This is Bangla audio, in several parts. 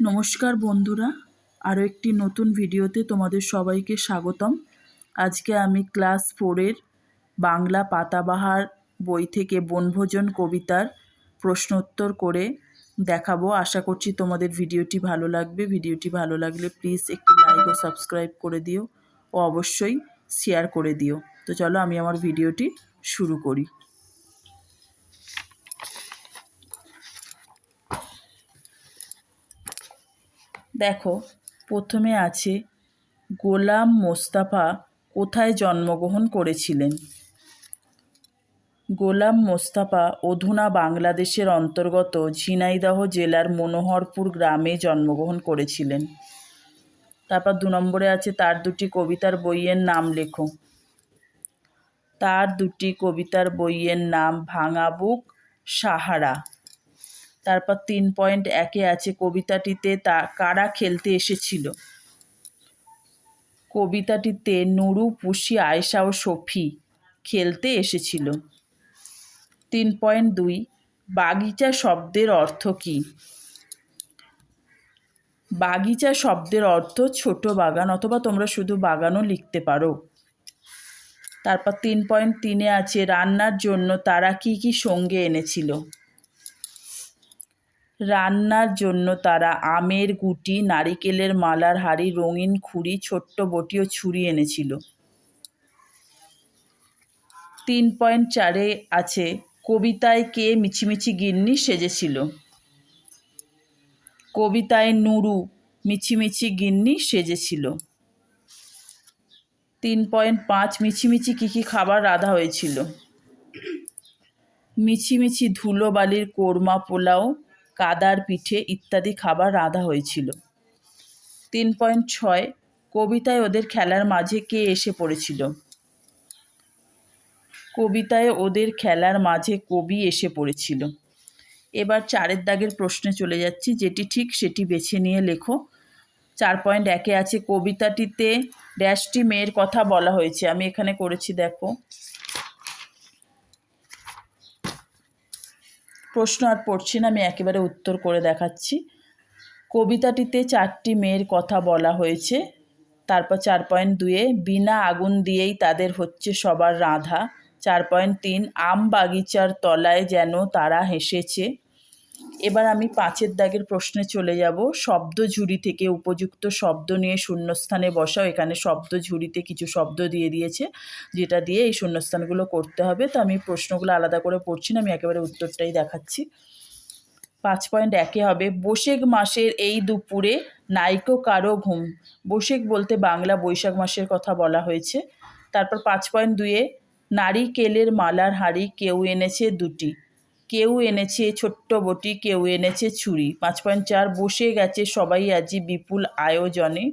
নমস্কার বন্ধুরা, আরও একটি নতুন ভিডিওতে তোমাদের সবাইকে স্বাগতম। আজকে আমি ক্লাস ফোরের বাংলা পাতাবাহার বই থেকে বনভোজন কবিতার প্রশ্নোত্তর করে দেখাবো। আশা করছি তোমাদের ভিডিওটি ভালো লাগবে। ভিডিওটি ভালো লাগলে প্লিজ একটি লাইক ও সাবস্ক্রাইব করে দিও। ও অবশ্যই শেয়ার করে দিও। তো চলো আমি আমার ভিডিওটি শুরু করি। দেখো, প্রথমে আছে, গোলাম মোস্তাফা কোথায় জন্মগ্রহণ করেছিলেন? গোলাম মোস্তাফা অধুনা বাংলাদেশের অন্তর্গত ঝিনাইদহ জেলার মনোহরপুর গ্রামে জন্মগ্রহণ করেছিলেন। তারপর দু নম্বরে আছে, তার দুটি কবিতার বইয়ের নাম লেখো। তার দুটি কবিতার বইয়ের নাম ভাঙা বুক, সাহারা। তারপর তিন পয়েন্ট একে আছে কবিতাটিতে তা কারা খেলতে এসেছিল? কবিতাটিতে নুরু, পুষি আয়সা ও সফি খেলতে এসেছিল। তিন পয়েন্ট দুই, বাগিচা শব্দের অর্থ কী? বাগিচা শব্দের অর্থ ছোট বাগান, অথবা তোমরা শুধু বাগানও লিখতে পারো। তারপর তিন পয়েন্ট তিনে আছে, রান্নার জন্য তারা কি কি সঙ্গে এনেছিল? রান্নার জন্য তারা আমের গুটি, নারিকেলের মালার হাড়ি, রঙিন খুঁড়ি, ছোট্ট বটি ও ছুরি এনেছিল। তিন পয়েন্ট চারে আছে, কবিতায় কে মিছিমিছি গিন্নি সেজেছিল? কবিতায় নুরু মিছিমিছি গিন্নি সেজেছিল। তিন পয়েন্ট পাঁচ, মিছিমিছি কী কী খাবার রাধা হয়েছিল? মিছিমিছি ধুলো বালির কোরমা পোলাও কাদার পিঠে ইত্যাদি খাবার রাঁধা হয়েছিল। তিন পয়েন্ট ছয় কবিতায় ওদের খেলার মাঝে কে এসে পড়েছিল? কবিতায় ওদের খেলার মাঝে কবি এসে পড়েছিল। এবার চারের দাগের প্রশ্নে চলে যাচ্ছি, যেটি ঠিক সেটি বেছে নিয়ে লেখো। চার পয়েন্ট একে আছে কবিতাটিতে ড্যাশটি মেয়ের কথা বলা হয়েছে। আমি এখানে করেছি, দেখো। প্রশ্ন আর পড়ছি না, আমি একেবারে উত্তর করে দেখাচ্ছি। কবিতাটিতে চারটি মেয়ের কথা বলা হয়েছে। তারপর চার পয়েন্ট দুয়ে বিনা আগুন দিয়েই তাদের হচ্ছে সবার রাধা। চার পয়েন্ট তিন, আম বাগিচার তলায় যেন তারা হেসেছে। এবার আমি পাঁচের দাগের প্রশ্নে চলে যাব। শব্দ ঝুড়ি থেকে উপযুক্ত শব্দ নিয়ে শূন্যস্থানে বসাও। এখানে শব্দ ঝুড়িতে কিছু শব্দ দিয়ে দিয়েছে, যেটা দিয়ে এই শূন্যস্থানগুলো করতে হবে। তো আমি প্রশ্নগুলো আলাদা করে পড়ছি না, আমি একেবারে উত্তরটাই দেখাচ্ছি। পাঁচ পয়েন্ট একে হবে, বৈশাখ মাসের এই দুপুরে নাইকো কারও ঘুম। বৈশাখ বলতে বাংলা বৈশাখ মাসের কথা বলা হয়েছে। তারপর পাঁচ পয়েন্ট দুয়ে নারিকেলের মালার হাড়ি কেউ এনেছে দুটি। কেউ এনেছে ছোট্ট বটি, কেউ এনেছে ছুরি। পাঁচ পয়েন্ট চার বসে গেছে সবাই আজি বিপুল আয়োজনে।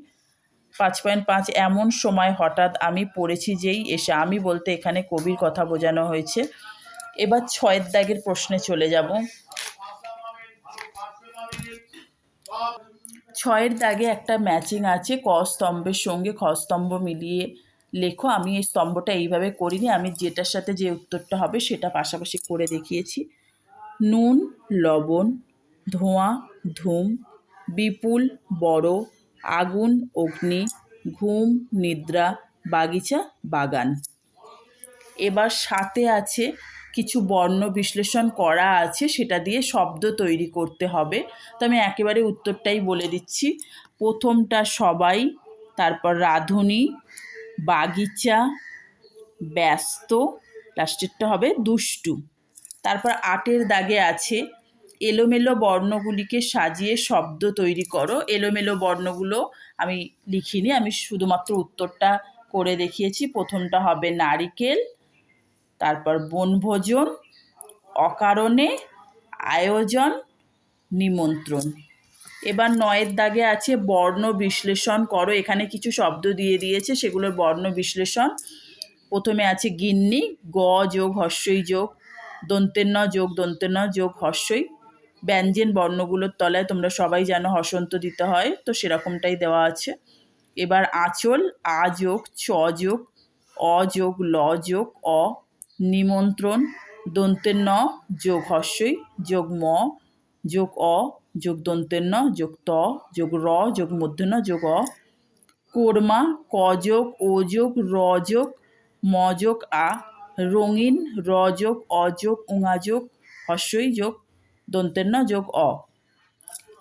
পাঁচ পয়েন্ট পাঁচ এমন সময় হঠাৎ আমি পড়েছি যেই এসে আমি বলতে এখানে কবির কথা বোঝানো হয়েছে। এবার ছয়ের দাগের প্রশ্নে চলে যাব। ছয়ের দাগে একটা ম্যাচিং আছে, ক স্তম্ভের সঙ্গে খ স্তম্ভ মিলিয়ে লেখো। আমি এই স্তম্ভটা এইভাবে করিনি, আমি যেটার সাথে যে উত্তরটা হবে সেটা পাশাপাশি করে দেখিয়েছি। নুন, লবণ, ধোঁয়া, ধুম, বিপুল, বড়, আগুন, অগ্নি, ঘুম, নিদ্রা, বাগিচা, বাগান। এবার সাথে আছে কিছু বর্ণ বিশ্লেষণ করা আছে, সেটা দিয়ে শব্দ তৈরি করতে হবে। তো আমি একেবারে উত্তরটাই বলে দিচ্ছি। প্রথমটা সবাই, তারপর রাঁধুনি, বাগিচা, ব্যস্ত লাস্টেরটা হবে দুষ্টু। তারপর আটের দাগে আছে, এলোমেলো বর্ণগুলিকে সাজিয়ে শব্দ তৈরি করো। এলোমেলো বর্ণগুলো আমি লিখিনি, আমি শুধুমাত্র উত্তরটা করে দেখিয়েছি। প্রথমটা হবে নারিকেল, তারপর বনভোজন, অকারণে আয়োজন, নিমন্ত্রণ। এবার নয়ের দাগে আছে বর্ণ বিশ্লেষণ করো। এখানে কিছু শব্দ দিয়ে দিয়েছে, সেগুলোর বর্ণ বিশ্লেষণ। প্রথমে আছে গিন্নি, গ যোগ হস্যই যোগ দন্তের ন যোগ দন্তের ন যোগ হস্যই ব্যঞ্জন বর্ণগুলোর তলায় তোমরা সবাই জানো হসন্ত দিতে হয়, তো সেরকমটাই দেওয়া আছে। এবার আঁচল, আ যোগ চ যোগ, অ যোগ, ল যোগ, অ। নিমন্ত্রণ, দন্তের ন, যোগ হস্যই যোগ ম, যোগ অ, যোগ দন্তের ন, যোগ ত, যোগ র, যোগ মূর্ধন্য যোগ অ। কোরমা, ক যোগ, ও যোগ, র যোগ, ম যোগ, আ। রঙিন, র যোগ, অ যোগ, উঙা যোগ, হস্যই যোগ, দন্তেন্ন যোগ, অ।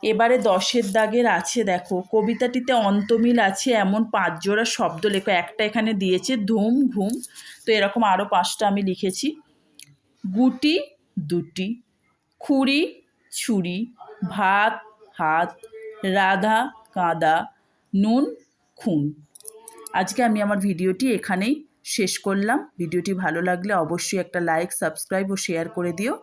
এবারে দশের দাগের আছে, দেখো। কবিতাটিতে অন্তমিল আছে, এমন পাঁচ জোড়া শব্দ লেখো। একটা এখানে দিয়েছে, ধুম, ঘুম। তো এরকম আরও পাঁচটা আমি লিখেছি। গুটি, দুটি। খুঁড়ি, ছুরি। ভাত, হাত। রাধা, কাদা। নুন, খুন। আজকে আমি আমার ভিডিওটি এখানেই শেষ করলাম। ভিডিওটি ভালো লাগলে অবশ্যই একটা লাইক সাবস্ক্রাইব ও শেয়ার করে দিও।